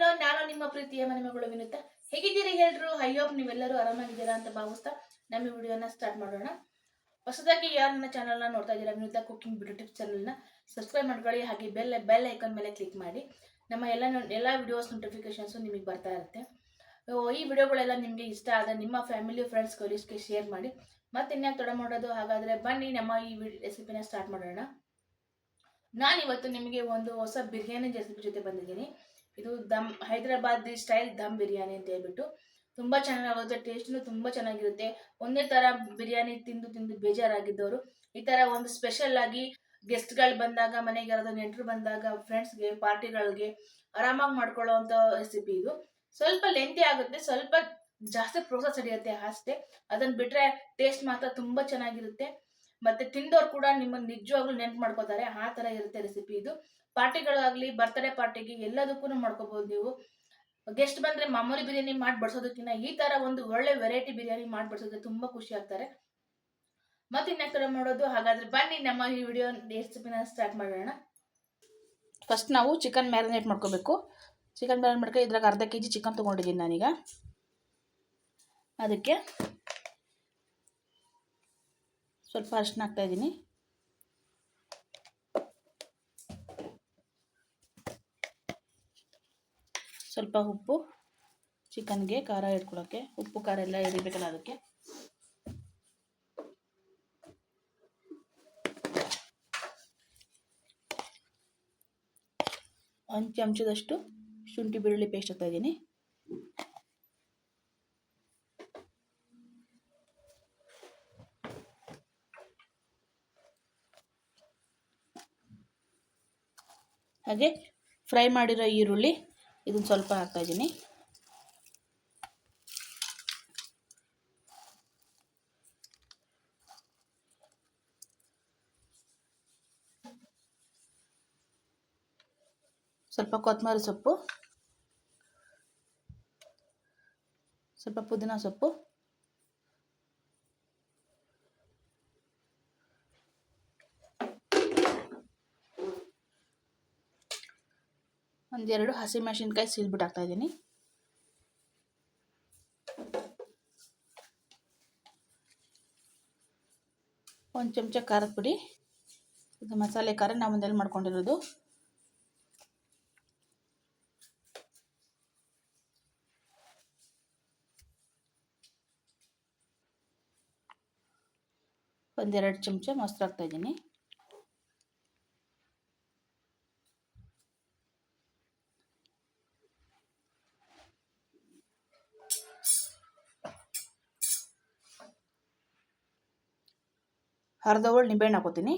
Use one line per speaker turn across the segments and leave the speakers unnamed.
Hello, ನಾನು ನಿಮ್ಮ ಪ್ರೀತಿಯ ಮನೆಮಗಳು ವಿನುತ್ತ ಹೇಗಿದ್ದೀರಿ ಹೇಳ್ರು ಅಯ್ಯೋ ನೀವೆಲ್ಲರೂ ಆರಾಮಾಗಿದ್ದೀರಾ ಅಂತ ಭಾವಿಸ್ತಾ ನಮ್ಮ ವಿಡಿಯೋನ ಸ್ಟಾರ್ಟ್ ಮಾಡೋಣ. ಹೊಸದಾಗಿ ಯಾರು ನನ್ನ ಚಾನಲ್ನ ನೋಡ್ತಾ ಇದ್ದೀರಾ ವಿನುತ್ತ ಕುಕಿಂಗ್ ಬ್ಯೂಟಿ ಟಿಪ್ಸ್ ಚಾನಲ್ನ ಸಬ್ಸ್ಕ್ರೈಬ್ ಮಾಡ್ಕೊಳ್ಳಿ. ಹಾಗೆ ಬೆಲ್ ಬೆಲ್ ಐಕನ್ ಮೇಲೆ ಕ್ಲಿಕ್ ಮಾಡಿ. ನಮ್ಮ ಎಲ್ಲ ಎಲ್ಲ ವಿಡಿಯೋಸ್ ನೋಟಿಫಿಕೇಶನ್ಸು ನಿಮಗೆ ಬರ್ತಾ ಇರುತ್ತೆ. ಈ ವಿಡಿಯೋಗಳೆಲ್ಲ ನಿಮಗೆ ಇಷ್ಟ ಆದ ನಿಮ್ಮ ಫ್ಯಾಮಿಲಿ ಫ್ರೆಂಡ್ಸ್ ಕೊಲೀಸ್ಗೆ ಶೇರ್ ಮಾಡಿ. ಮತ್ತೆ ಇನ್ಯಾಕೆ ತೊಡ ಮಾಡೋದು ಹಾಗಾದರೆ ಬನ್ನಿ, ನಮ್ಮ ಈ ರೆಸಿಪಿನ ಸ್ಟಾರ್ಟ್ ಮಾಡೋಣ. ನಾನು ಇವತ್ತು ನಿಮಗೆ ಒಂದು ಹೊಸ ಬಿರಿಯಾನಿ ರೆಸಿಪಿ ಜೊತೆ ಬಂದಿದ್ದೀನಿ. ಇದು ದಮ್ ಹೈದರಾಬಾದ್ ಸ್ಟೈಲ್ ದಮ್ ಬಿರಿಯಾನಿ ಅಂತ ಹೇಳ್ಬಿಟ್ಟು ತುಂಬ ಚೆನ್ನಾಗಿರುತ್ತೆ ಟೇಸ್ಟ್ನು ತುಂಬ ಚೆನ್ನಾಗಿರುತ್ತೆ. ಒಂದೇ ಥರ ಬಿರಿಯಾನಿ ತಿಂದು ತಿಂದು ಬೇಜಾರಾಗಿದ್ದವರು. ಈ ಥರ ಒಂದು ಸ್ಪೆಷಲ್ ಆಗಿ ಗೆಸ್ಟ್ಗಳು ಬಂದಾಗ, ಮನೆಗೆ ಯಾರಾದ್ರೂ ನೆಂಟರು ಬಂದಾಗ ಫ್ರೆಂಡ್ಸ್ಗೆ ಪಾರ್ಟಿಗಳಿಗೆ ಆರಾಮಾಗಿ ಮಾಡ್ಕೊಳ್ಳೋ ರೆಸಿಪಿ ಇದು. ಸ್ವಲ್ಪ ಲೆಂತಿ ಆಗುತ್ತೆ, ಸ್ವಲ್ಪ ಜಾಸ್ತಿ ಪ್ರೋಸೆಸ್ ಹಿಡಿಯುತ್ತೆ ಅಷ್ಟೇ. ಅದನ್ನ ಬಿಟ್ರೆ ಟೇಸ್ಟ್ ಮಾತ್ರ ತುಂಬ ಚೆನ್ನಾಗಿರುತ್ತೆ. ಮತ್ತೆ ತಿಂದವ್ರು ಕೂಡ ನಿಮ್ಮನ್ನ ನಿಜವಾಗ್ಲೂ ನೆನ್ಪು ಮಾಡ್ಕೋತಾರೆ, ಆ ಥರ ಇರುತ್ತೆ ರೆಸಿಪಿ ಇದು. ಪಾರ್ಟಿಗಳಾಗಲಿ ಬರ್ತ್ಡೇ ಪಾರ್ಟಿಗೆ ಎಲ್ಲದಕ್ಕೂ ಮಾಡ್ಕೋಬಹುದು ನೀವು. ಗೆಸ್ಟ್ ಬಂದ್ರೆ ಮಾಮೂಲಿ ಬಿರಿಯಾನಿ ಮಾಡಿ ಬಡಿಸೋದಕ್ಕಿಂತ ಈ ತರ ಒಂದು ಒಳ್ಳೆ ವೆರೈಟಿ ಬಿರಿಯಾನಿ ಮಾಡಿ ಬಡಿಸೋದಕ್ಕೆ ತುಂಬಾ ಖುಷಿ ಆಗ್ತಾರೆ. ಮತ್ತೆ ಥರ ಮಾಡೋದು, ಹಾಗಾದ್ರೆ ಬನ್ನಿ ನಮ್ಮ ಈ ವಿಡಿಯೋ ರೆಸಿಪಿನ ಸ್ಟಾರ್ಟ್ ಮಾಡೋಣ. ಫಸ್ಟ್ ನಾವು ಚಿಕನ್ ಮ್ಯಾರಿನೇಟ್ ಮಾಡ್ಕೋಬೇಕು. ಚಿಕನ್ ಮ್ಯಾರಿನೇಟ್ ಮಾಡ್ಕೊಂಡು ಇದ್ರಾಗ ಅರ್ಧ ಕೆ ಜಿ ಚಿಕನ್ ತಗೊಂಡಿದ್ದೀನಿ ನಾನೀಗ. ಅದಕ್ಕೆ ಸ್ವಲ್ಪ ಅರಿಶಿನ ಹಾಕ್ತಾ ಸ್ವಲ್ಪ ಉಪ್ಪು, ಚಿಕನ್ಗೆ ಖಾರ ಇಟ್ಕೊಳ್ಳೋಕ್ಕೆ ಉಪ್ಪು, ಖಾರ ಎಲ್ಲ ಎರಿಬೇಕಲ್ಲ ಅದಕ್ಕೆ. ಒಂದು ಚಮಚದಷ್ಟು ಶುಂಠಿ ಬೆಳ್ಳುಳ್ಳಿ ಪೇಸ್ಟ್ ಹಾಕ್ತಾ ಇದ್ದೀನಿ. ಹಾಗೆ ಫ್ರೈ ಮಾಡಿರೋ ಈರುಳ್ಳಿ ಇದನ್ನು ಸ್ವಲ್ಪ ಹಾಕ್ತಾ ಇದ್ದೀನಿ ಸ್ವಲ್ಪ ಕೊತ್ತಂಬರಿ ಸೊಪ್ಪು. ಸ್ವಲ್ಪ ಪುದೀನ ಸೊಪ್ಪು. ಒಂದೆರಡು ಹಸಿಮೆಣಸಿನ್ಕಾಯಿ ಸೀಲ್ಬಿಟ್ಟು ಹಾಕ್ತಾ ಇದ್ದೀನಿ. ಒಂದು ಚಮಚ ಖಾರದ ಪುಡಿ, ಇದು ಮಸಾಲೆ ಖಾರ, ನಾವು ಮನೇಲಿ ಮಾಡ್ಕೊಂಡಿರೋದು. ಒಂದೆರಡು ಚಮಚ ಮೊಸರು ಹಾಕ್ತಾ ಅರ್ಧ ಹೋಳು ನಿಂಬೆಹಣ್ಣು ಹಾಕೋತೀನಿ.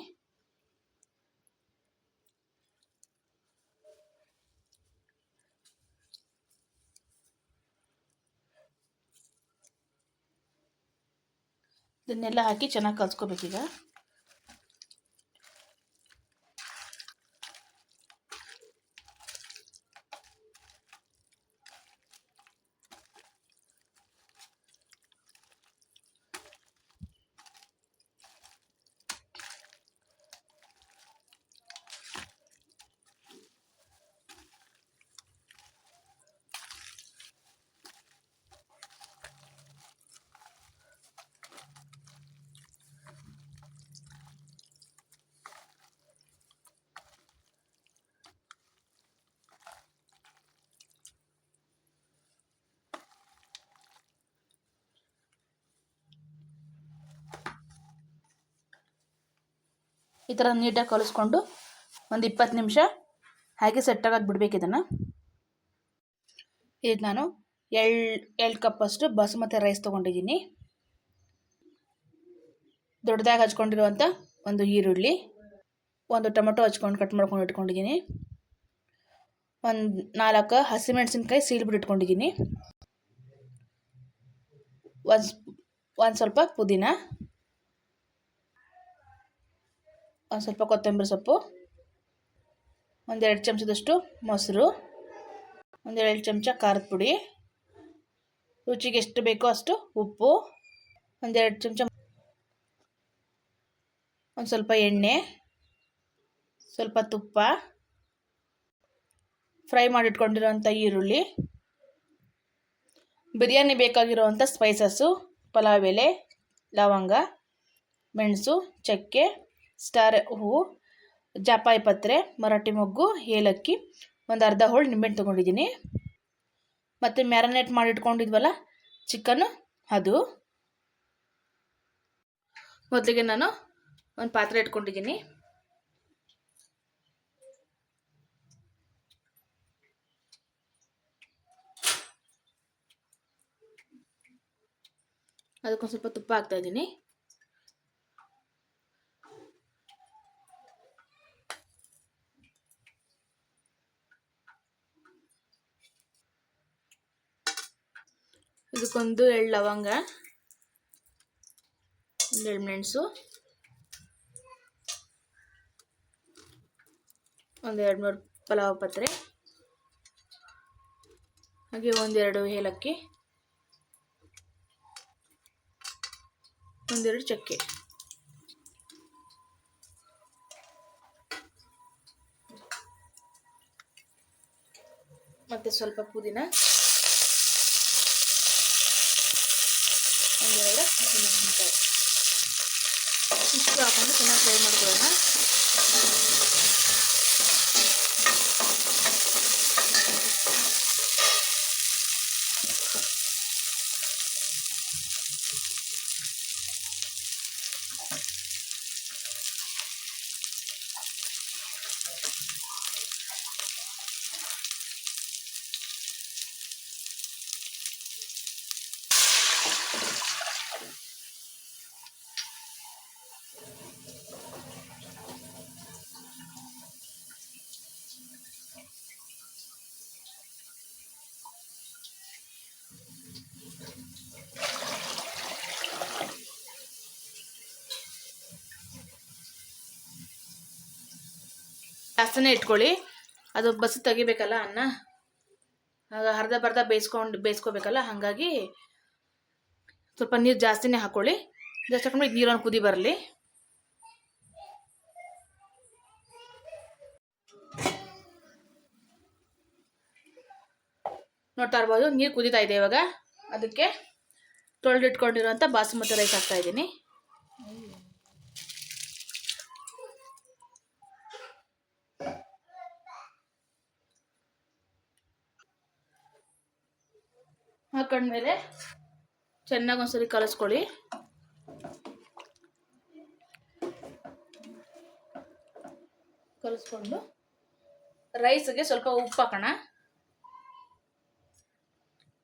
ಇದನ್ನೆಲ್ಲ ಹಾಕಿ ಚೆನ್ನಾಗಿ ಕಲ್ಸ್ಕೊಬೇಕೀಗ. ಈ ಥರ ನೀಟಾಗಿ ಕಲಿಸ್ಕೊಂಡು ಒಂದು ಇಪ್ಪತ್ತು ನಿಮಿಷ ಹಾಗೆ ಸೆಟ್ಟಾಗಿ ಬಿಡಬೇಕು ಇದನ್ನು. ಈಗ ನಾನು ಎಳ್ ಎರಡು ಕಪ್ಪಷ್ಟು ಬಾಸುಮತಿ ರೈಸ್ ತೊಗೊಂಡಿದ್ದೀನಿ. ದೊಡ್ಡದಾಗಿ ಹಚ್ಕೊಂಡಿರುವಂಥ ಒಂದು ಈರುಳ್ಳಿ, ಒಂದು ಟೊಮೆಟೊ ಹಚ್ಕೊಂಡು ಕಟ್ ಮಾಡ್ಕೊಂಡು ಇಟ್ಕೊಂಡಿದ್ದೀನಿ. ಒಂದು ನಾಲ್ಕು ಹಸಿಮೆಣಸಿನ್ಕಾಯಿ ಸೀಳ್ಬಿಟ್ಟು ಇಟ್ಕೊಂಡಿದ್ದೀನಿ. ಒಂದು ಒಂದು ಸ್ವಲ್ಪ ಪುದೀನ. ಒಂದು ಸ್ವಲ್ಪ ಕೊತ್ತಂಬರಿ ಸೊಪ್ಪು ಒಂದೆರಡು ಚಮಚದಷ್ಟು ಮೊಸರು ಒಂದೆರಡು ಚಮಚ ಖಾರದ ಪುಡಿ, ರುಚಿಗೆ ಎಷ್ಟು ಬೇಕೋ ಅಷ್ಟು ಉಪ್ಪು ಒಂದೆರಡು ಚಮಚ ಒಂದು ಸ್ವಲ್ಪ ಎಣ್ಣೆ, ಸ್ವಲ್ಪ ತುಪ್ಪ, ಫ್ರೈ ಮಾಡಿಟ್ಕೊಂಡಿರೋಂಥ ಈರುಳ್ಳಿ, ಬಿರಿಯಾನಿ ಬೇಕಾಗಿರುವಂಥ ಸ್ಪೈಸಸ್ಸು, ಪಲಾವ್ ಎಲೆ, ಲವಂಗ, ಮೆಣಸು, ಚಕ್ಕೆ ಸ್ಟಾರ್ ಹೂವು ಜಾಪಾಯಿ ಪತ್ರೆ, ಮರಾಠಿ ಮೊಗ್ಗು, ಏಲಕ್ಕಿ, ಒಂದು ಅರ್ಧ ಹೋಳು ನಿಂಬೆಹಣ್ಣು ತೊಗೊಂಡಿದ್ದೀನಿ. ಮತ್ತು ಮ್ಯಾರಿನೇಟ್ ಮಾಡಿಟ್ಕೊಂಡಿದ್ವಲ್ಲ ಚಿಕನ್ನು, ಅದು. ಮೊದಲಿಗೆ ನಾನು ಒಂದು ಪಾತ್ರೆ ಇಟ್ಕೊಂಡಿದ್ದೀನಿ. ಅದಕ್ಕೊಂದು ಸ್ವಲ್ಪ ತುಪ್ಪ ಹಾಕ್ತಾ ಇದ್ದೀನಿ. ಇದಕ್ಕೊಂದು ಎಳ್ಳು ಲವಂಗ, ಒಂದು ಎಳ್ಳು ಮೆಣಸು, ಒಂದು ಎರಡು ಮೂರು ಪಲಾವ್ ಪತ್ರೆ, ಹಾಗೆ ಒಂದೆರಡು ಏಲಕ್ಕಿ ಒಂದೆರಡು ಚಕ್ಕೆ. ಮತ್ತೆ ಸ್ವಲ್ಪ ಪುದೀನ ಒಂದೆರಡು ಹಸಿಮೆಣಸಿನ್ಕಾಯಿ ಇಷ್ಟು ಹಾಕೊಂಡು ಚೆನ್ನಾಗಿ ಫ್ರೈ ಮಾಡ್ಕೊಳ್ಳೋಣ. ಜಾಸ್ತಿನೇ ಇಟ್ಕೊಳ್ಳಿ. ಅದು ಬಸ್ ತೆಗಿಬೇಕಲ್ಲ ಅನ್ನ? ಆಗ ಅರ್ಧ ಬರ್ಧ ಬೇಯಿಸ್ಕೊಂಡು, ಬೇಯಿಸ್ಕೋಬೇಕಲ್ಲ? ಹಾಗಾಗಿ ಸ್ವಲ್ಪ ನೀರು ಜಾಸ್ತಿನೇ ಹಾಕ್ಕೊಳ್ಳಿ ಜಾಸ್ತಿ ಹಾಕೊಂಡು ನೀರನ್ನು ಕುದಿ ಬರಲಿ. ನೋಡ್ತಾ ಇರ್ಬೋದು, ನೀರು ಕುದೀತಾ ಇದೆ ಇವಾಗ. ಅದಕ್ಕೆ ತೊಳೆದಿಟ್ಕೊಂಡಿರೋಂಥ ಬಾಸುಮತಿ ರೈಸ್ ಹಾಕ್ತಾ ಇದ್ದೀನಿ. ಹಾಕೊಂಡ್ಮೇಲೆ ಚೆನ್ನಾಗಿ ಒಂದ್ಸರಿ ಕಲಿಸ್ಕೊಳ್ಳಿ. ಕಲಿಸ್ಕೊಂಡು ರೈಸ್ಗೆ ಸ್ವಲ್ಪ ಉಪ್ಪು ಹಾಕೋಣ.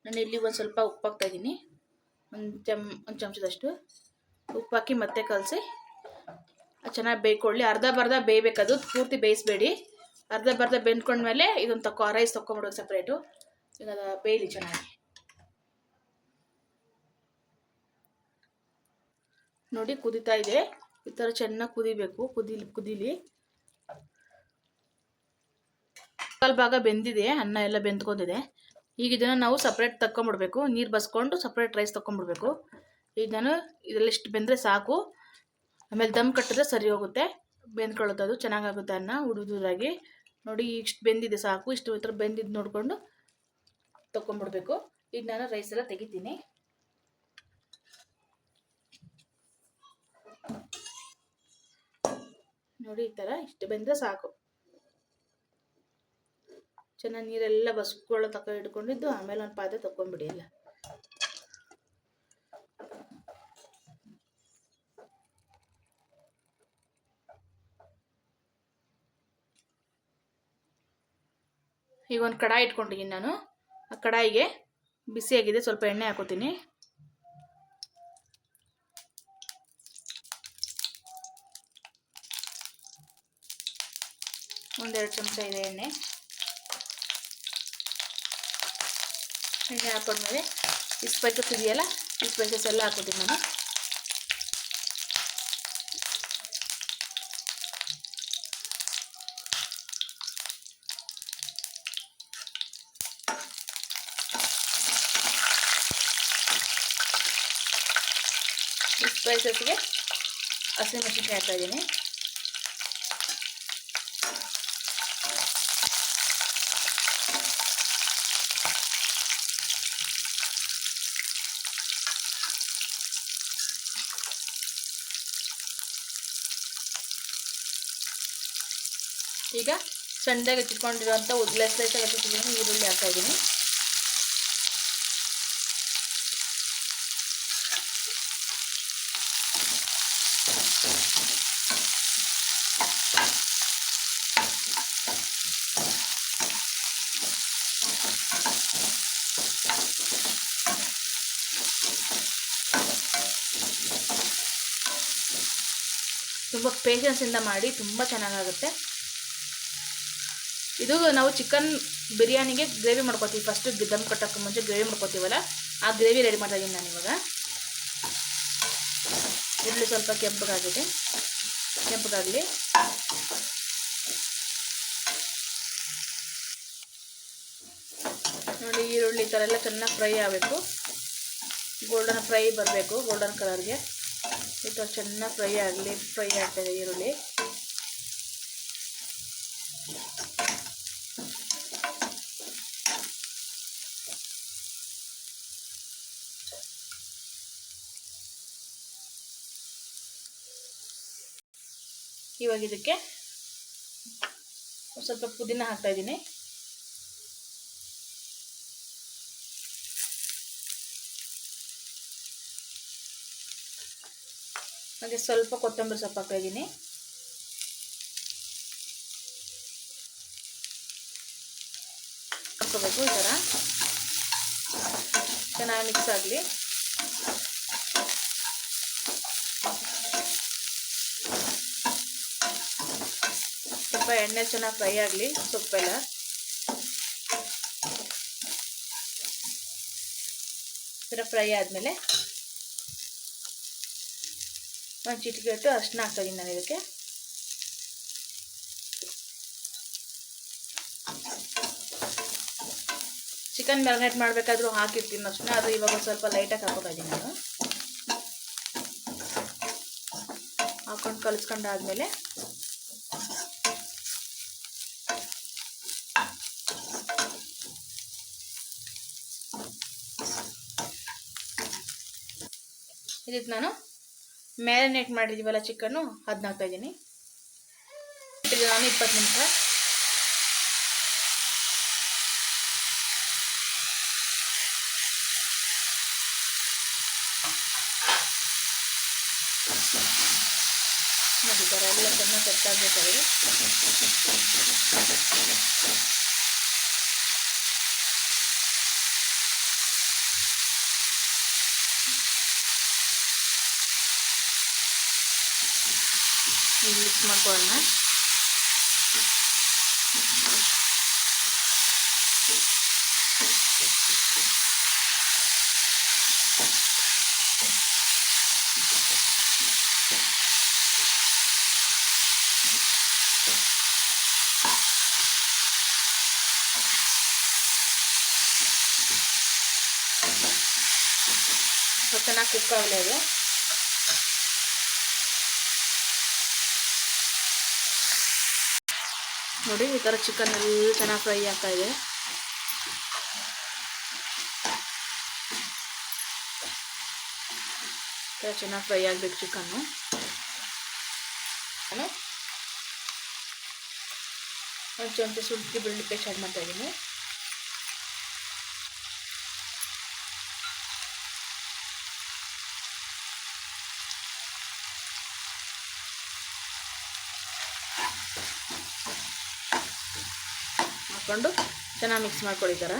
ನಾನು ಇಲ್ಲಿ ಒಂದು ಸ್ವಲ್ಪ ಉಪ್ಪು ಹಾಕ್ತಾ ಇದ್ದೀನಿ. ಒಂದು ಚಮ್, ಒಂದು ಚಮಚದಷ್ಟು ಉಪ್ಪು ಹಾಕಿ ಮತ್ತೆ ಕಲಸಿ. ಚೆನ್ನಾಗಿ ಬೇಯ್ಕೊಳ್ಳಿ. ಅರ್ಧ ಬರ್ಧ ಬೇಯಬೇಕದು ಪೂರ್ತಿ ಬೇಯಿಸ್ಬೇಡಿ. ಅರ್ಧ ಬರ್ಧ ಬೆಂದ್ಕೊಂಡ್ಮೇಲೆ ಇದೊಂದು ತಕೊ ರೈಸ್ ತಗೊಂಬಿಡೋದು ಸಪ್ರೇಟು ಈಗ ಬೇಯಲಿ ಚೆನ್ನಾಗಿ. ನೋಡಿ ಕುದೀತಾ ಇದೆ. ಈ ಥರ ಚೆನ್ನಾಗಿ ಕುದಿಬೇಕು. ಕುದಿಲಿ ಕುದೀಲಿ. ಕಾಲು ಭಾಗ ಬೆಂದಿದೆ. ಅನ್ನ ಎಲ್ಲ ಬೆಂದ್ಕೊಂಡಿದೆ. ಈಗ ಇದನ್ನು ನಾವು ಸಪ್ರೇಟ್ ತಕ್ಕೊಂಬಿಡ್ಬೇಕು. ನೀರು ಬಸ್ಕೊಂಡು ಸಪ್ರೇಟ್ ರೈಸ್ ತಗೊಂಬಿಡ್ಬೇಕು ಈಗ ನಾನು ಇದರಲ್ಲಿ ಇಷ್ಟು ಬೆಂದರೆ ಸಾಕು. ಆಮೇಲೆ ದಮ್ ಕಟ್ಟಿದ್ರೆ ಸರಿ ಹೋಗುತ್ತೆ. ಬೆಂದ್ಕೊಳ್ಳುತ್ತೆ ಅದು ಚೆನ್ನಾಗಾಗುತ್ತೆ ಅನ್ನ ಉಡುದಾಗಿ ನೋಡಿ ಇಷ್ಟು ಬೆಂದಿದೆ ಸಾಕು. ಇಷ್ಟು ಈ ಥರ ಬೆಂದಿದ್ದು ನೋಡಿಕೊಂಡು ತಗೊಂಬಿಡ್ಬೇಕು ಈಗ ನಾನು ರೈಸ್ ಎಲ್ಲ ತೆಗಿತೀನಿ. ನೋಡಿ ಈ ಥರ ಇಷ್ಟು ಬೆಂದರೆ ಸಾಕು. ಚೆನ್ನಾಗಿ ನೀರೆಲ್ಲ ಬಸ್ಕೊಳ್ಳೋ ತಕ ಇಟ್ಕೊಂಡಿದ್ದು, ಆಮೇಲೆ ಒಂದು ಪಾತ್ರೆ ತಗೊಂಡ್ಬಿಡಿ ಎಲ್ಲ. ಈಗ ಒಂದು ಕಡಾಯಿ ಇಟ್ಕೊಂಡಿದ್ದೀನಿ ನಾನು. ಆ ಕಡಾಯಿಗೆ ಬಿಸಿಯಾಗಿದೆ, ಸ್ವಲ್ಪ ಎಣ್ಣೆ ಹಾಕೋತೀನಿ. ಒಂದೆರಡು ಚಮಚ ಇದೆ ಎಣ್ಣೆ. ಎಣ್ಣೆ ಹಾಕೊಂಡ್ಮೇಲೆ ಈ ಸ್ಪೈಸಸ್ ಇದೆಯಲ್ಲ, ಈ ಸ್ಪೈಸಸ್ ಎಲ್ಲ ಹಾಕೋತೀನಿ ನಾನು. ಈ ಸ್ಪೈಸಸ್ಗೆ ಹಸಿಮೆಣಸಿನ್ಕಾಯಿ ಹಾಕ್ತಾ ಇದ್ದೀನಿ. ಈಗ ಸಣ್ಣದಾಗಿ ಚಿಟ್ಕೊಂಡಿರೋಂಥ ಲೆಸ್ ಲೆಸ್ಸಾಗಿ ಹಚ್ಚಿದ್ದೀನಿ ಈರುಳ್ಳಿ ಹಾಕ್ತಾ ಇದ್ದೀನಿ. ತುಂಬ ಪೇಷನ್ಸಿಂದ ಮಾಡಿ ತುಂಬ ಚೆನ್ನಾಗಾಗುತ್ತೆ. ಇದು ನಾವು ಚಿಕನ್ ಬಿರಿಯಾನಿಗೆ ಗ್ರೇವಿ ಮಾಡ್ಕೋತೀವಿ. ಫಸ್ಟು ದಮ್ ಕಟ್ಟೋಕ್ಕೆ ಮುಂಚೆ ಗ್ರೇವಿ ಮಾಡ್ಕೋತೀವಲ್ಲ, ಆ ಗ್ರೇವಿ ರೆಡಿ ಮಾಡ್ತಾ ಇದ್ದೀನಿ ನಾನು ಇವಾಗ ಈರುಳ್ಳಿ ಸ್ವಲ್ಪ ಕೆಂಪಗಾಗಿದೆ. ಕೆಂಪಗಾಗಲಿ. ನೋಡಿ ಈರುಳ್ಳಿ ಈ ಥರ ಎಲ್ಲ ಚೆನ್ನಾಗಿ ಫ್ರೈ ಆಗಬೇಕು. ಗೋಲ್ಡನ್ ಫ್ರೈ ಬರಬೇಕು ಗೋಲ್ಡನ್ ಕಲರ್ಗೆ ಈ ಥರ ಚೆನ್ನಾಗಿ ಫ್ರೈ ಆಗಲಿ ಫ್ರೈ ಆಗ್ತಾಯಿದೆ ಈರುಳ್ಳಿ. ಇವಾಗ ಇದಕ್ಕೆ ಸ್ವಲ್ಪ ಪುದೀನ ಹಾಕ್ತಾ ಇದ್ದೀನಿ. ಹಾಗೆ ಸ್ವಲ್ಪ ಕೊತ್ತಂಬರಿ ಸೊಪ್ಪು ಹಾಕ್ತಾ ಇದ್ದೀನಿ. ಹಾಕೋಬೇಕು ಈ ಥರ. ಚೆನ್ನಾಗಿ ಮಿಕ್ಸ್ ಆಗಲಿ. ಸ್ವಲ್ಪ ಎಣ್ಣೆ ಚೆನ್ನಾಗಿ ಫ್ರೈ ಆಗಲಿ ಸೊಪ್ಪೆಲ್ಲ ಥರ ಫ್ರೈ ಆದಮೇಲೆ ಒಂದು ಚಿಟಿಕೆ ಇಟ್ಟು ಅಷ್ಟನ್ನ ಹಾಕ್ತಾಯಿದ್ದೀನಿ ನಾನು ಇದಕ್ಕೆ. ಚಿಕನ್ ಮ್ಯಾರಿನೇಟ್ ಮಾಡಬೇಕಾದ್ರೂ ಹಾಕಿರ್ತೀನಿ ಅಷ್ಟನ್ನ ಅದು ಇವಾಗ ಸ್ವಲ್ಪ ಲೈಟಾಗಿ ಹಾಕೋತಾಯಿದ್ದೀನಿ ನಾನು. ಹಾಕೊಂಡು ಕಲಿಸ್ಕೊಂಡಾದ್ಮೇಲೆ ಇದಕ್ಕೆ ನಾನು ಮ್ಯಾರಿನೇಟ್ ಮಾಡಿದ್ದೀವಲ್ಲ ಚಿಕನ್ನು ಅದನ್ನ ಹಾಕ್ತಾ ಇದ್ದೀನಿ ಇದು ನಾನು ಇಪ್ಪತ್ತು ನಿಮಿಷ ನೋಡಿ ಈ ಥರ ಎಲ್ಲ ಚೆನ್ನಾಗಿ ಕಟ್ಟಾಗಬೇಕಾದ್ರೆ ಮಿಕ್ಸ್ ಮಾಡ್ಕೊಳ್ಳೋಣ ಸ್ವಲ್ಪ ಚೆನ್ನಾಗಿ ಕುಕ್ ಆಗಲಿ ಅದು ನೋಡಿ, ಈ ಥರ ಚಿಕನ್ ಎಲ್ಲ ಚೆನ್ನಾಗಿ ಫ್ರೈ ಆಗ್ತಾ ಇದೆ. ಚೆನ್ನಾಗಿ ಫ್ರೈ ಆಗಬೇಕು ಚಿಕನ್ನು ನಾನು ಒಂದು ಚಮಚ ಶುಂಠಿ ಬೆಳ್ಳಿ ಪೇಸ್ಟ್ ಮಾಡ್ತಾ ಹಾಕ್ಕೊಂಡು ಚೆನ್ನಾಗಿ ಮಿಕ್ಸ್ ಮಾಡ್ಕೊಳಿದ್ದಾರೆ?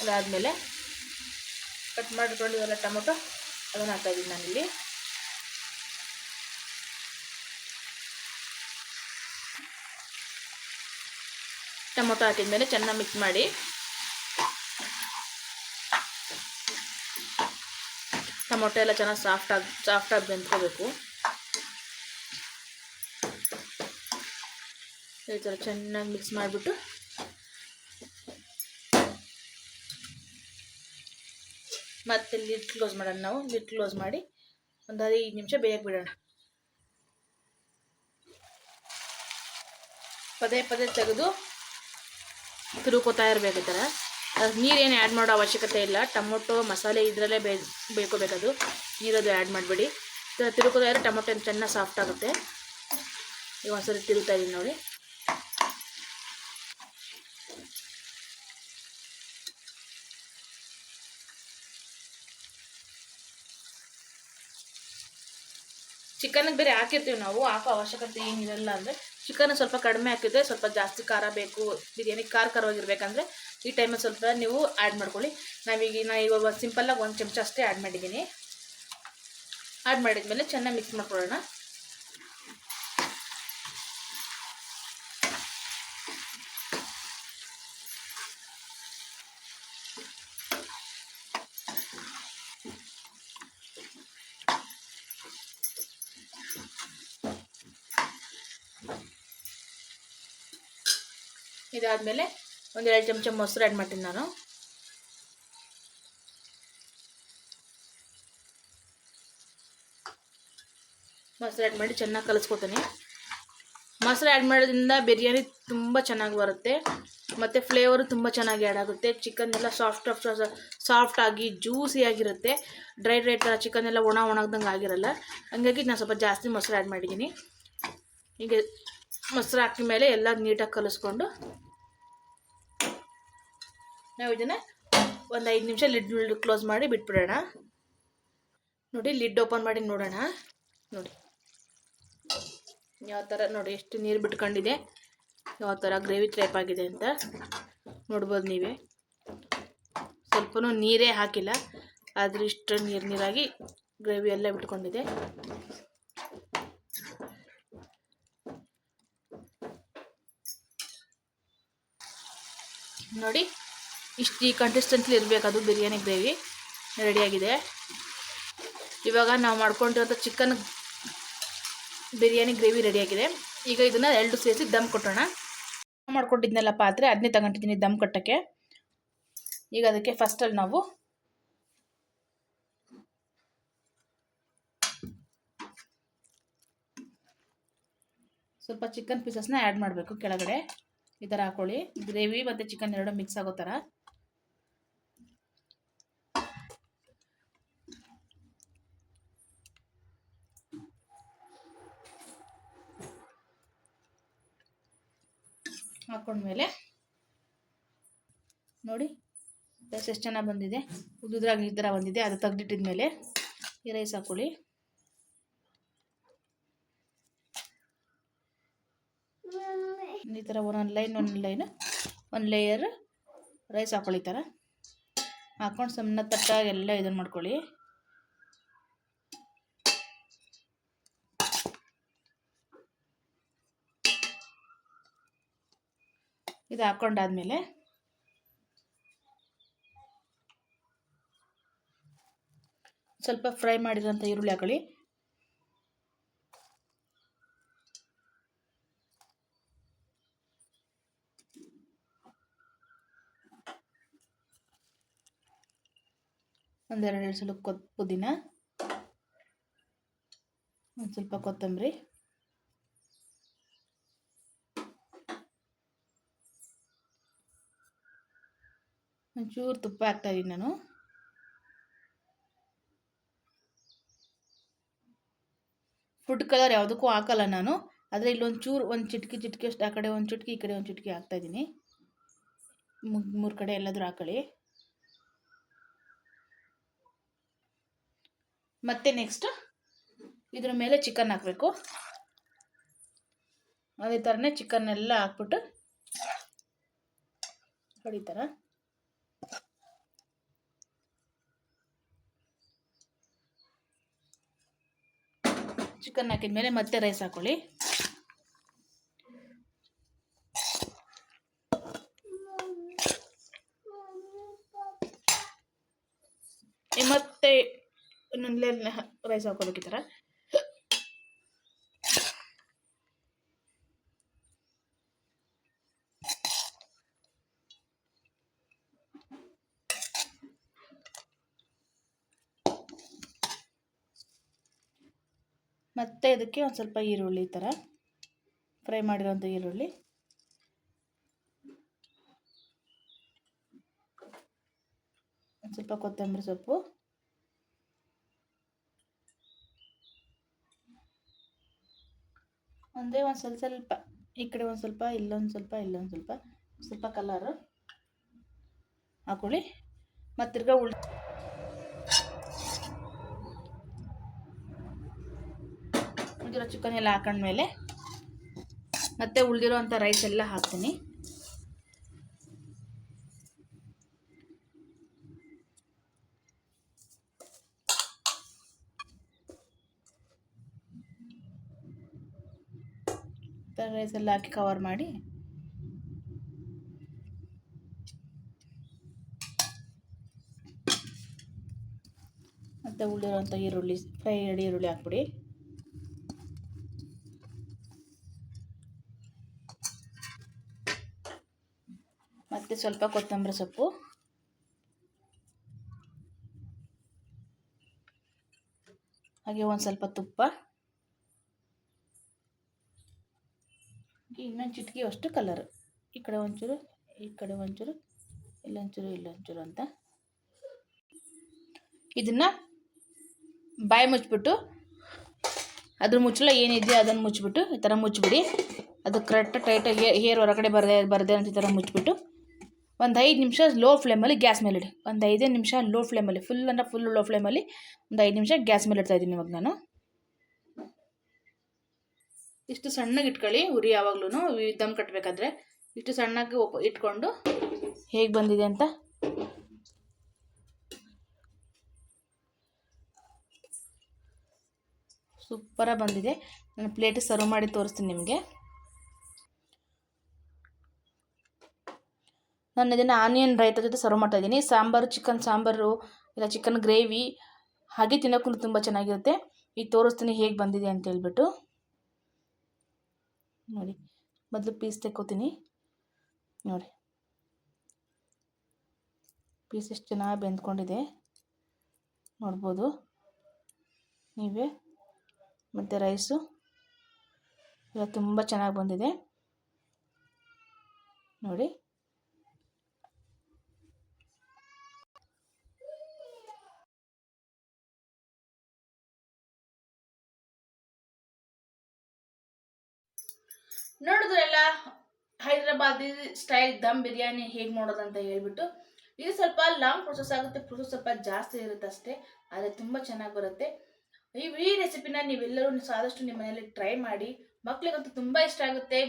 ಅದಾದಮೇಲೆ ಕಟ್ ಮಾಡಿಕೊಂಡಿದ್ದೆಲ್ಲ ಟೊಮೊಟೊ ಅದನ್ನು ಹಾಕ್ತಾಯಿದ್ದೀನಿ ನಾನಿಲ್ಲಿ. ಟೊಮೊಟೊ ಹಾಕಿದ್ಮೇಲೆ ಚೆನ್ನಾಗಿ ಮಿಕ್ಸ್ ಮಾಡಿ. ಟೊಮೊಟೊ ಎಲ್ಲ ಚೆನ್ನಾಗಿ ಸಾಫ್ಟಾಗಿ ಸಾಫ್ಟಾಗಿ ಬೆಂದ್ಕೋಬೇಕು. ಈ ಥರ ಚೆನ್ನಾಗಿ ಮಿಕ್ಸ್ ಮಾಡಿಬಿಟ್ಟು. ಮತ್ತೆ ಲಿಡ್ ಕ್ಲೋಸ್ ಮಾಡೋಣ ನಾವು. ಲಿಡ್ ಕ್ಲೋಸ್ ಮಾಡಿ ಒಂದು ಹದಿನೈದು ನಿಮಿಷ ಬೇಯಕ್ಕೆ ಬಿಡೋಣ. ಪದೇ ಪದೇ ತೆಗೆದು ತಿರುಕೋತಾ ಇರಬೇಕು ಈ ಥರ. ಅದಕ್ಕೆ ನೀರೇನು ಆ್ಯಡ್ ಮಾಡೋ ಅವಶ್ಯಕತೆ ಇಲ್ಲ. ಟೊಮೊಟೊ, ಮಸಾಲೆ ಇದರಲ್ಲೇ ಬೇ ಬೇಯ್ಕೋಬೇಕದು ನೀರದು ಆ್ಯಡ್ ಮಾಡಬೇಡಿ. ತಿರುಗೋದ್ರೆ ಟೊಮೊಟೊ ಚೆನ್ನಾಗಿ ಸಾಫ್ಟ್ ಆಗುತ್ತೆ. ಈಗ ಒಂದ್ಸರಿ ತಿರುಗ್ತಾ ಇದ್ದೀನಿ ನೋಡಿ. ಚಿಕನ್ಗೆ ಬೇರೆ ಹಾಕಿರ್ತೀವಿ ನಾವು, ಹಾಕೋ ಅವಶ್ಯಕತೆ ಏನಿರಲ್ಲ ಅಂದರೆ ಚಿಕನ್ ಸ್ವಲ್ಪ ಕಡಿಮೆ ಹಾಕಿದ್ರೆ ಸ್ವಲ್ಪ ಜಾಸ್ತಿ ಖಾರ ಬೇಕು, ಬಿರಿಯಾನಿ ಖಾರ ಖಾರವಾಗಿರ್ಬೇಕಂದ್ರೆ ಈ ಟೈಮಲ್ಲಿ ಸ್ವಲ್ಪ ನೀವು ಆ್ಯಡ್ ಮಾಡ್ಕೊಳ್ಳಿ. ನಾವೀಗ ನಾನು ಇವಾಗ ಸಿಂಪಲ್ಲಾಗಿ ಒಂದು ಚಮಚ ಅಷ್ಟೇ ಆ್ಯಡ್ ಮಾಡಿದ್ದೀನಿ. ಆ್ಯಡ್ ಮಾಡಿದ್ಮೇಲೆ ಚೆನ್ನಾಗಿ ಮಿಕ್ಸ್ ಮಾಡ್ಕೊಳ್ಳೋಣ. ಇದಾದಮೇಲೆ ಒಂದೆರಡು ಚಮಚ ಮೊಸರು ಆ್ಯಡ್ ಮಾಡ್ತೀನಿ ನಾನು. ಮೊಸರು ಆ್ಯಡ್ ಮಾಡಿ ಚೆನ್ನಾಗಿ ಕಲಿಸ್ಕೊತೀನಿ. ಮೊಸರು ಆ್ಯಡ್ ಮಾಡೋದ್ರಿಂದ ಬಿರಿಯಾನಿ ತುಂಬ ಚೆನ್ನಾಗಿ ಬರುತ್ತೆ. ಮತ್ತು ಫ್ಲೇವರು ತುಂಬ ಚೆನ್ನಾಗಿ ಆ್ಯಡ್ ಆಗುತ್ತೆ. ಚಿಕನ್ ಎಲ್ಲ ಸಾಫ್ಟ್ ಸಾಫ್ಟ್ ಆಗಿ ಜ್ಯೂಸಿ ಆಗಿರುತ್ತೆ. ಡ್ರೈ ಡ್ರೈ ಥರ ಚಿಕನ್ ಎಲ್ಲ ಒಣ, ಒಣಗ್ದಂಗೆ ಆಗಿರಲ್ಲ. ಹಂಗಾಗಿ ನಾನು ಸ್ವಲ್ಪ ಜಾಸ್ತಿ ಮೊಸರು ಆ್ಯಡ್ ಮಾಡಿದ್ದೀನಿ. ಹೀಗೆ ಮೊಸರು ಹಾಕಿದ ಮೇಲೆ ಎಲ್ಲ ನೀಟಾಗಿ ಕಲಿಸ್ಕೊಂಡು ನಾವು ಇದನ್ನು ಒಂದು ಐದು ನಿಮಿಷ ಲಿಡ್ ಕ್ಲೋಸ್ ಮಾಡಿ ಬಿಟ್ಬಿಡೋಣ. ನೋಡಿ ಲಿಡ್ ಓಪನ್ ಮಾಡಿ ನೋಡೋಣ. ನೋಡಿ. ಯಾವ ಥರ ನೋಡಿ ಎಷ್ಟು ನೀರು ಬಿಟ್ಕೊಂಡಿದೆ. ಯಾವ ಥರ ಗ್ರೇವಿ ಟೈಪ್ ಆಗಿದೆ ಅಂತ ನೋಡ್ಬೋದು ನೀವೇ. ಸ್ವಲ್ಪ ನೀರೇ ಹಾಕಿಲ್ಲ. ಆದರೆ ಇಷ್ಟು ನೀರು ನೀರಾಗಿ ಗ್ರೇವಿ ಎಲ್ಲ ಬಿಟ್ಕೊಂಡಿದೆ. ನೋಡಿ. ಇಷ್ಟು ಈ ಕಂಟೆಸ್ಟೆಂಟ್ಲಿ ಇರಬೇಕು ಅದು ಬಿರಿಯಾನಿ ಗ್ರೇವಿ ರೆಡಿಯಾಗಿದೆ. ಇವಾಗ ನಾವು ಮಾಡ್ಕೊಂಡಿರೋಂಥ ಚಿಕನ್ ಬಿರಿಯಾನಿ ಗ್ರೇವಿ ರೆಡಿಯಾಗಿದೆ. ಈಗ ಇದನ್ನು ಎರಡು ಸೇರಿಸಿ ದಮ್ ಕೊಟ್ಟೋಣ. ಮಾಡ್ಕೊಂಡಿದ್ನೆಲ್ಲ ಪಾತ್ರೆ ಅದನ್ನೇ ತಗೊಂಡಿದ್ದೀನಿ ದಮ್ ಕಟ್ಟೋಕ್ಕೆ. ಈಗ ಅದಕ್ಕೆ ಫಸ್ಟಲ್ಲಿ ನಾವು ಸ್ವಲ್ಪ ಚಿಕನ್ ಪೀಸಸ್ನ ಆ್ಯಡ್ ಮಾಡಬೇಕು ಕೆಳಗಡೆ. ಈ ಥರ ಹಾಕೊಳ್ಳಿ. ಗ್ರೇವಿ ಮತ್ತು ಚಿಕನ್ ಎರಡು ಮಿಕ್ಸ್ ಆಗೋ ಥರ ಹಾಕೊಂಡ್ಮೇಲೆ ನೋಡಿ ರೈಸ್ ಎಷ್ಟು ಚೆನ್ನಾಗಿ ಬಂದಿದೆ. ಉದ್ದುದ್ರಾಗಿ ಈ ಥರ ಬಂದಿದೆ. ಅದು ತೆಗ್ದಿಟ್ಟಿದ್ಮೇಲೆ ಈ ರೈಸ್ ಹಾಕೊಳ್ಳಿ. ಈ ಥರ ಒಂದೊಂದು ಲೈನ್ ಒಂದೊಂದು ಲೈನ್, ಒಂದು ಲೇಯರ್ ರೈಸ್ ಹಾಕೊಳ್ಳಿ ಥರ ಹಾಕ್ಕೊಂಡು ಸಣ್ಣ ತಟ್ಟಾಗಿ ಎಲ್ಲ ಇದನ್ನು ಮಾಡ್ಕೊಳ್ಳಿ. ಇದು ಹಾಕ್ಕೊಂಡಾದ್ಮೇಲೆ ಸ್ವಲ್ಪ ಫ್ರೈ ಮಾಡಿದಂಥ ಈರುಳ್ಳಿ ಹಾಕೊಳ್ಳಿ. ಒಂದೆರಡು ಸಲ ಕೊ ಪುದೀನ ಒಂದು ಸ್ವಲ್ಪ ಕೊತ್ತಂಬರಿ. ಒಂಚೂರು ತುಪ್ಪ ಹಾಕ್ತಾಯಿದ್ದೀನಿ ನಾನು. ಫುಡ್ ಕಲರ್ ಯಾವುದಕ್ಕೂ ಹಾಕಲ್ಲ ನಾನು. ಆದರೆ ಇಲ್ಲೊಂದು ಚೂರು ಒಂದು ಚಿಟಕಿ ಚಿಟಕಿ ಅಷ್ಟು ಆ ಕಡೆ, ಒಂದು ಚಿಟಕಿ ಈ ಕಡೆ ಒಂದು ಚಿಟಕಿ ಹಾಕ್ತಾಯಿದ್ದೀನಿ ಮೂರು ಕಡೆ ಎಲ್ಲಾದರೂ ಹಾಕೊಳ್ಳಿ. ಮತ್ತೆ ನೆಕ್ಸ್ಟ್ ಇದ್ರ ಮೇಲೆ ಚಿಕನ್ ಹಾಕಬೇಕು. ಅದೇ ಥರನೇ ಚಿಕನ್ ಎಲ್ಲ ಹಾಕ್ಬಿಟ್ಟು, ಹೊಡಿತಾರ? ಚಿಕನ್ ಹಾಕಿದ ಮೇಲೆ ಮತ್ತೆ ರೈಸ್ ಹಾಕೊಳ್ಳಿ. ಮತ್ತೆ ಇನ್ನೊಂದು ರೈಸ್ ಹಾಕೊಳ್ಳೋಕೆ ಈ ಥರ ಮತ್ತು ಇದಕ್ಕೆ ಒಂದು ಸ್ವಲ್ಪ ಈರುಳ್ಳಿ ಈ ಥರ ಫ್ರೈ ಮಾಡಿರೋಂಥ ಈರುಳ್ಳಿ. ಒಂದು ಸ್ವಲ್ಪ ಕೊತ್ತಂಬರಿ ಸೊಪ್ಪು. ಅಂದರೆ ಒಂದು ಸ್ವಲ್ಪ ಸ್ವಲ್ಪ ಈ ಕಡೆ ಒಂದು ಸ್ವಲ್ಪ ಇಲ್ಲೊಂದು ಸ್ವಲ್ಪ ಇಲ್ಲೊಂದು ಸ್ವಲ್ಪ ಸ್ವಲ್ಪ ಕಲರು ಹಾಕೊಳ್ಳಿ. ಮತ್ತಿರ್ಗ ಉಳ್ ಉಳಿದಿರೋ ಚಿಕನ್ ಎಲ್ಲ ಹಾಕೊಂಡ್ಮೇಲೆ ಮತ್ತೆ ಉಳಿದಿರೋ ಅಂಥ ರೈಸ್ ಎಲ್ಲ ಹಾಕ್ತೀನಿ. ರೈಸ್ ಎಲ್ಲ ಹಾಕಿ ಕವರ್ ಮಾಡಿ. ಮತ್ತೆ ಉಳಿದಿರೋಂಥ ಈರುಳ್ಳಿ ಫ್ರೈ ಈರುಳ್ಳಿ ಹಾಕ್ಬಿಡಿ ಮತ್ತು ಸ್ವಲ್ಪ ಕೊತ್ತಂಬರಿ ಸೊಪ್ಪು. ಹಾಗೆ ಒಂದು ಸ್ವಲ್ಪ ತುಪ್ಪ. ಇನ್ನೊಂದು ಚಿಟಿಕೆ ಅಷ್ಟು ಕಲರ್ ಈ ಕಡೆ ಒಂಚೂರು, ಈ ಕಡೆ ಒಂಚೂರು, ಇಲ್ಲೊಂಚೂರು ಇಲ್ಲೊಂಚೂರು ಅಂತ. ಇದನ್ನು ಬಾಯಿ ಮುಚ್ಚಿಬಿಟ್ಟು, ಅದ್ರ ಮುಚ್ಚಲ ಏನಿದೆಯೋ ಅದನ್ನು ಮುಚ್ಚಿಬಿಟ್ಟು, ಈ ಥರ ಮುಚ್ಚಿಬಿಡಿ. ಅದು ಕರೆಕ್ಟ್ ಟೈಟಾಗಿ ಹೇರ್ ಹೊರಗಡೆ ಬರದೆ ಬರದೆ ಅಂತ ಈ ಥರ ಮುಚ್ಚಿಬಿಟ್ಟು. ಒಂದು ಐದು ನಿಮಿಷ ಲೋ ಫ್ಲೇಮಲ್ಲಿ ಗ್ಯಾಸ್ ಮೇಲೆ ಇಡಿ. ಒಂದು ಐದೇ ನಿಮಿಷ ಲೋ ಫ್ಲೇಮಲ್ಲಿ ಫುಲ್ ಅಂದರೆ ಫುಲ್ ಲೋ ಫ್ಲೇಮಲ್ಲಿ ಒಂದು ಐದು ನಿಮಿಷ ಗ್ಯಾಸ್ ಮೇಲೆ ಇಡ್ತಾ ಇದ್ದೀನಿ ಇವಾಗ ನಾನು. ಇಷ್ಟು ಸಣ್ಣಗೆ ಇಟ್ಕೊಳ್ಳಿ ಉರಿ ಯಾವಾಗ್ಲೂ ದಮ್ ಕಟ್ಟಬೇಕಾದ್ರೆ ಇಷ್ಟು ಸಣ್ಣಗೆ ಇಟ್ಕೊಂಡು ಹೇಗೆ ಬಂದಿದೆ ಅಂತ? ಸೂಪರಾಗಿ ಬಂದಿದೆ. ನಾನು ಪ್ಲೇಟಿಗೆ ಸರ್ವ್ ಮಾಡಿ ತೋರಿಸ್ತೀನಿ ನಿಮಗೆ. ನಾನು ಇದನ್ನು ಆನಿಯನ್ ರೈತ ಜೊತೆ ಸರ್ವ್ ಮಾಡ್ತಾ ಇದ್ದೀನಿ. ಸಾಂಬಾರು ಚಿಕನ್ ಸಾಂಬಾರು, ಇಲ್ಲ ಚಿಕನ್ ಗ್ರೇವಿ ಹಾಗೆ ತಿನ್ನೋಕ್ಕೂ ತುಂಬ ಚೆನ್ನಾಗಿರುತ್ತೆ. ಈಗ ತೋರಿಸ್ತೀನಿ ಹೇಗೆ ಬಂದಿದೆ ಅಂತ ಹೇಳ್ಬಿಟ್ಟು. ನೋಡಿ, ಮೊದಲು ಪೀಸ್ ತೆಕ್ಕೋತೀನಿ. ನೋಡಿ. ಪೀಸ್ ಎಷ್ಟು ಚೆನ್ನಾಗಿ ಬೆಂದ್ಕೊಂಡಿದೆ. ನೋಡ್ಬೋದು. ನೀವೇ. ಮತ್ತು ರೈಸು ಎಲ್ಲ ತುಂಬ ಚೆನ್ನಾಗಿ ಬಂದಿದೆ. ನೋಡಿ. ನೋಡಿದ್ರಲ್ಲ ಹೈದ್ರಾಬಾದಿ ಸ್ಟೈಲ್ ದಮ್ ಬಿರಿಯಾನಿ ಹೇಗೆ ಮಾಡೋದಂತ ಹೇಳ್ಬಿಟ್ಟು ಇದು ಸ್ವಲ್ಪ ಲಾಂಗ್ ಪ್ರೊಸೆಸ್ ಆಗುತ್ತೆ ಪ್ರೊಸೆಸ್ ಸ್ವಲ್ಪ ಜಾಸ್ತಿ ಇರುತ್ತೆ ಅಷ್ಟೇ, ಆದರೆ ತುಂಬ ಚೆನ್ನಾಗಿ ಬರುತ್ತೆ. ಈ ಈ ರೆಸಿಪಿನ ನೀವೆಲ್ಲರೂ ಆದಷ್ಟು ನಿಮ್ಮ ಮನೆಯಲ್ಲಿ ಟ್ರೈ ಮಾಡಿ, ಮಕ್ಳಿಗಂತೂ ತುಂಬ ಇಷ್ಟ ಆಗುತ್ತೆ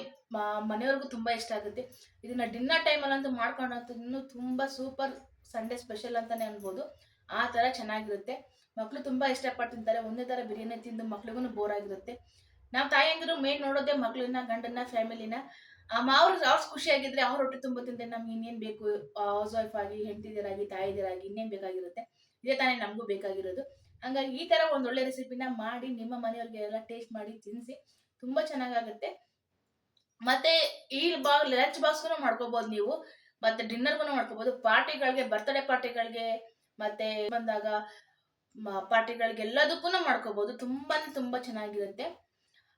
ಮನೆಯವ್ರಿಗೂ ತುಂಬ ಇಷ್ಟ ಆಗುತ್ತೆ. ಇದನ್ನ ಡಿನ್ನರ್ ಟೈಮಲ್ಲಂತೂ ಮಾಡ್ಕೊಂಡು ಇನ್ನೂ ತುಂಬ ಸೂಪರ್ ಸಂಡೇ ಸ್ಪೆಷಲ್ ಅಂತಲೇ ಅನ್ಬೋದು. ಆ ಥರ ಚೆನ್ನಾಗಿರುತ್ತೆ. ಮಕ್ಕಳು ತುಂಬ ಇಷ್ಟಪಟ್ಟು ತಿಂತಾರೆ, ಒಂದೇ ಥರ ಬಿರಿಯಾನಿ ತಿಂದು ಮಕ್ಳಿಗೂ ಬೋರ್ ಆಗಿರುತ್ತೆ. ನಾವು ತಾಯಿಯಂದಿರು ಮೇನ್ ನೋಡೋದೇ ಮಗಳನ್ನ, ಗಂಡನ್ನ, ಫ್ಯಾಮಿಲಿನ. ಅವ್ರ ಅವ್ರ ಖುಷಿಯಾಗಿದ್ರೆ ಅವ್ರ ಹೊಟ್ಟೆ ತುಂಬ ತಿಂದ್ರೆ ನಮ್ಗೆ ಇನ್ನೇನು ಬೇಕು? ಹೌಸ್ ವೈಫ್ ಆಗಿ ಹೆಂಡತಿದರಾಗಿ ತಾಯಿದಿರಾಗಿ ಇನ್ನೇನು ಬೇಕಾಗಿರುತ್ತೆ? ಇದೇ ತಾನೇ ನಮಗೂ ಬೇಕಾಗಿರೋದು. ಹಂಗಾಗಿ ಈ ತರ ಒಂದ್ ಒಳ್ಳೆ ರೆಸಿಪಿನ ಮಾಡಿ ನಿಮ್ಮ ಮನೆಯವ್ರಿಗೆ ಎಲ್ಲ ಟೇಸ್ಟ್ ಮಾಡಿ ತಿನ್ನಿಸಿ ತುಂಬಾ ಚೆನ್ನಾಗಾಗುತ್ತೆ. ಮತ್ತೆ ಈ ಬಾ ಲಂಚ್ ಬಾಕ್ಸ್ಗೂ ಮಾಡ್ಕೋಬಹುದು ನೀವು. ಮತ್ತೆ ಡಿನ್ನರ್ಗೂ ಮಾಡ್ಕೋಬಹುದು ಪಾರ್ಟಿಗಳಿಗೆ ಬರ್ತ್ಡೇ ಪಾರ್ಟಿಗಳಿಗೆ, ಮತ್ತೆ ಬಂದಾಗ ಪಾರ್ಟಿಗಳಿಗೆ ಎಲ್ಲದಕ್ಕೂ ಮಾಡ್ಕೋಬಹುದು ತುಂಬಾನೇ ತುಂಬಾ ಚೆನ್ನಾಗಿರುತ್ತೆ.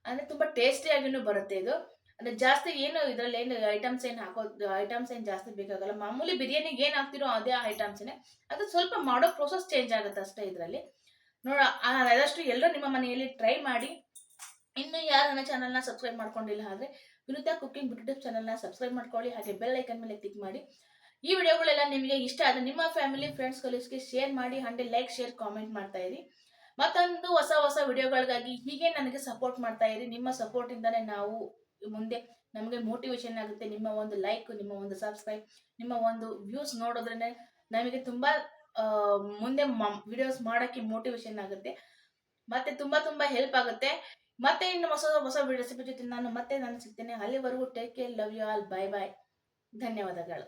ಅಂದ್ರೆ ತುಂಬಾ ಟೇಸ್ಟಿಯಾಗಿಯೂ ಬರುತ್ತೆ ಇದು. ಅಂದ್ರೆ ಜಾಸ್ತಿ ಏನು ಇದರಲ್ಲಿ ಏನು ಐಟಮ್ಸ್ ಏನು ಹಾಕೋದು ಐಟಮ್ಸ್ ಏನು ಜಾಸ್ತಿ ಬೇಕಾಗಲ್ಲ. ಮಾಮೂಲಿ ಬಿರಿಯಾನಿಗೆ ಏನು ಹಾಕ್ತಿರೋ ಅದೇ ಐಟಮ್ಸ್ನೇ ಅದು ಸ್ವಲ್ಪ ಮಾಡೋ ಪ್ರೋಸೆಸ್ ಚೇಂಜ್ ಆಗುತ್ತೆ ಅಷ್ಟೇ ಇದರಲ್ಲಿ. ನೋಡ ಆದಷ್ಟು ಎಲ್ಲರೂ ನಿಮ್ಮ ಮನೆಯಲ್ಲಿ ಟ್ರೈ ಮಾಡಿ. ಇನ್ನು ಯಾರು ನನ್ನ ಚಾನಲ್ನ ಸಬ್ಸ್ಕ್ರೈಬ್ ಮಾಡ್ಕೊಂಡಿಲ್ಲ ಆದರೆ ವಿನುತಾ ಕುಕಿಂಗ್ ಯೂಟ್ಯೂಬ್ ಚಾನಲ್ನ ಸಬ್ಸ್ಕ್ರೈಬ್ ಮಾಡ್ಕೊಳ್ಳಿ. ಹಾಗೆ ಬೆಲ್ ಐಕನ್ ಮೇಲೆ ಕ್ಲಿಕ್ ಮಾಡಿ. ಈ ವಿಡಿಯೋಗಳೆಲ್ಲ ನಿಮಗೆ ಇಷ್ಟ ಆದರೆ ನಿಮ್ಮ ಫ್ಯಾಮಿಲಿ ಫ್ರೆಂಡ್ಸ್ ಕೊಲೀಸ್ಗೆ ಶೇರ್ ಮಾಡಿ. ಹಂಡೆ ಲೈಕ್ ಶೇರ್ ಕಾಮೆಂಟ್ ಮಾಡ್ತಾ ಮತ್ತೊಂದು ಹೊಸ ಹೊಸ ವಿಡಿಯೋಗಳಿಗಾಗಿ ಹೀಗೆ ನನಗೆ ಸಪೋರ್ಟ್ ಮಾಡ್ತಾ ಇರಿ. ನಿಮ್ಮ ಸಪೋರ್ಟ್ ಇಂದಾನೆ ನಾವು ಮುಂದೆ ನಮಗೆ ಮೋಟಿವೇಶನ್ ಆಗುತ್ತೆ. ನಿಮ್ಮ ಒಂದು ಲೈಕ್ ನಿಮ್ಮ ಒಂದು ಸಬ್ಸ್ಕ್ರೈಬ್ ನಿಮ್ಮ ಒಂದು ವ್ಯೂಸ್ ನೋಡೋದ್ರೇ ನಮಗೆ ತುಂಬಾ ಮುಂದೆ ವಿಡಿಯೋಸ್ ಮಾಡೋಕ್ಕೆ ಮೋಟಿವೇಶನ್ ಆಗುತ್ತೆ. ಮತ್ತೆ ತುಂಬಾ ತುಂಬಾ ಹೆಲ್ಪ್ ಆಗುತ್ತೆ. ಮತ್ತೆ ಇನ್ನು ಹೊಸ ಹೊಸ ರೆಸಿಪಿ ಜೊತೆ ನಾನು ಮತ್ತೆ ನಾನು ಸಿಗ್ತೇನೆ. ಅಲ್ಲಿವರೆಗೂ take care love you all bye bye ಧನ್ಯವಾದಗಳು.